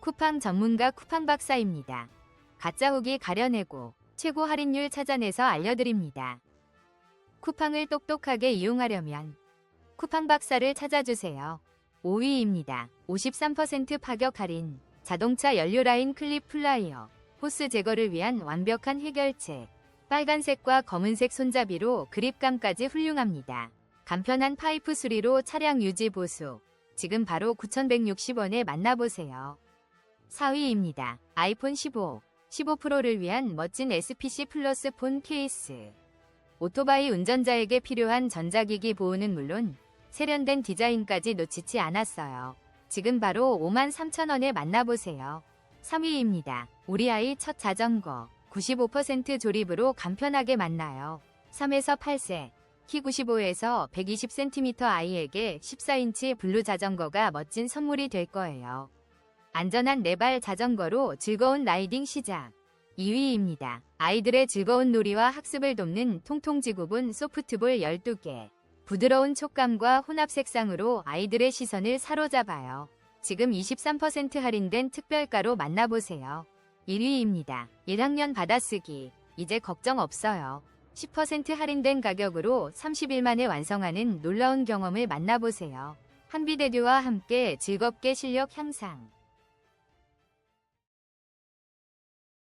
쿠팡 전문가 쿠팡 박사입니다. 가짜 후기 가려내고 최고 할인율 찾아내서 알려드립니다. 쿠팡을 똑똑하게 이용하려면 쿠팡 박사를 찾아주세요. 5위입니다. 53% 파격 할인, 자동차 연료 라인 클립 플라이어, 호스 제거를 위한 완벽한 해결책, 빨간색과 검은색 손잡이로 그립감까지 훌륭합니다. 간편한 파이프 수리로 차량 유지 보수, 지금 바로 9,160원에 만나보세요. 4위입니다. 아이폰 15, 15 프로를 위한 멋진 SPC 플러스 폰 케이스. 오토바이 운전자에게 필요한 전자기기 보호는 물론 세련된 디자인까지 놓치지 않았어요. 지금 바로 53,000원에 만나보세요. 3위입니다. 우리 아이 첫 자전거 95% 조립으로 간편하게 만나요. 3에서 8세, 키 95에서 120cm 아이에게 14인치 블루 자전거가 멋진 선물이 될 거예요. 안전한 네발 자전거로 즐거운 라이딩 시작. 2위입니다. 아이들의 즐거운 놀이와 학습을 돕는 통통지구본 소프트볼 12개. 부드러운 촉감과 혼합 색상으로 아이들의 시선을 사로잡아요. 지금 23% 할인된 특별가로 만나보세요. 1위입니다. 1학년 받아쓰기. 이제 걱정 없어요. 10% 할인된 가격으로 30일 만에 완성하는 놀라운 경험을 만나보세요. 한비대교와 함께 즐겁게 실력 향상.